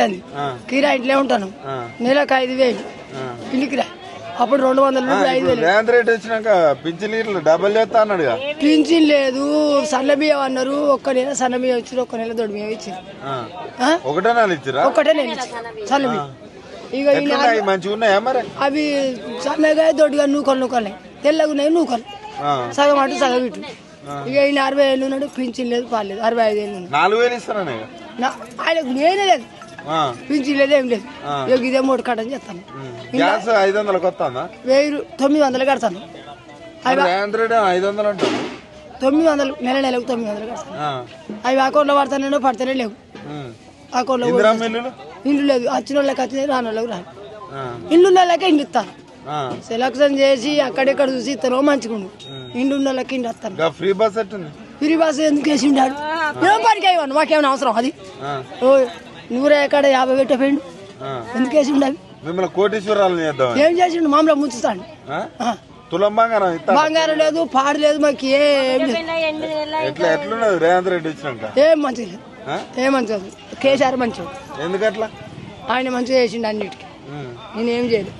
అవుతుంది. కిరా ఇంట్లో ఉంటాను. నెలకు ఐదు వేలు. ఆ. ఇల్లు కిరా అప్పుడు రెండు వందల ఐదు వేలు. రేవంత్ రెడ్డి వచ్చినాక పింఛన్ చేస్తా లేదు. సన్న బియ్యం అన్నారు. ఒక్క నెల సన్న బియ్యం ఇచ్చారు. ఒక్క నెల దొడ్డు బియ్యం ఇచ్చారు? ఒకటే నెల ఇచ్చిరా? ఒక్కటే నెల ఇచ్చారు. సన్న బియ్యం. ఇక మంచిగా ఉన్నాయా మరి? అవి సన్నగా దొడ్డుగా నూకలు నూకలు. తెల్లగా ఉన్నాయి నూకలు. సగం అటు సగం ఇటు. ఇక ఈయన అరవై ఏళ్ళు ఉన్నాడు పింఛన్ లేదు పాలేదు అరవై ఐదు ఏళ్ళు నాలుగు వేలు ఇస్తానే నా- ఆయనకు నేనే లేదు. పింఛన్ లేదు ఏం లేదు. ఇక ఇదే మూడు కట్టని చెప్తాను గ్యాస్ ఐదు వందలకు వస్తుందా వెయ్యి తొమ్మిది వందలు కడతాను. అవి రేవంత్ రెడ్డి ఐదు వందలు తొమ్మిది వందలు నెల నెలకు తొమ్మిది వందలు కడతాను. ఆ. అవి అకౌంట్లో పడతానో పడతానే లేవు. అకౌంట్లో ఇల్లు లేదు వచ్చిన వాళ్ళకి వచ్చినాయి రాని వాళ్ళకి రాను. ఆ. ఇల్లు ఉన్న వాళ్ళకే ఇండ్లు ఇస్తాను. ఆ. సెలక్షన్ చేసి అక్కడెక్కడ చూసి ఇస్తారో మంచిగుండు ఉన్న వాళ్ళకి ఇండ్లు వస్తాను. ఫ్రీ బస్ ఎందుకు వేసి ఉండాడు? ఏం పనికి అయ్యాను మాకేమైనా అవసరం అది? నూరే ఎక్కడ యాభై పెట్టే పోయిండు ఆ. ఎందుకు వేసి ఉండాలి మిమ్మల్ని కోటీశ్వరాలు ఏం చేసిండు? మామూలుగా ముంచుతాడు. బంగారం లేదు పాడు లేదు మాకు ఏం ఎట్లున్నది? రేవంత్ రెడ్డి ఏం లేదు. ఆ? ఏం మంచిగా లేదు. కేసీఆర్ మంచిగా ఎందుకట్లా? ఆయన మంచిగా చేసిండు అన్నిటికీ. నేనేం చేయలేదు.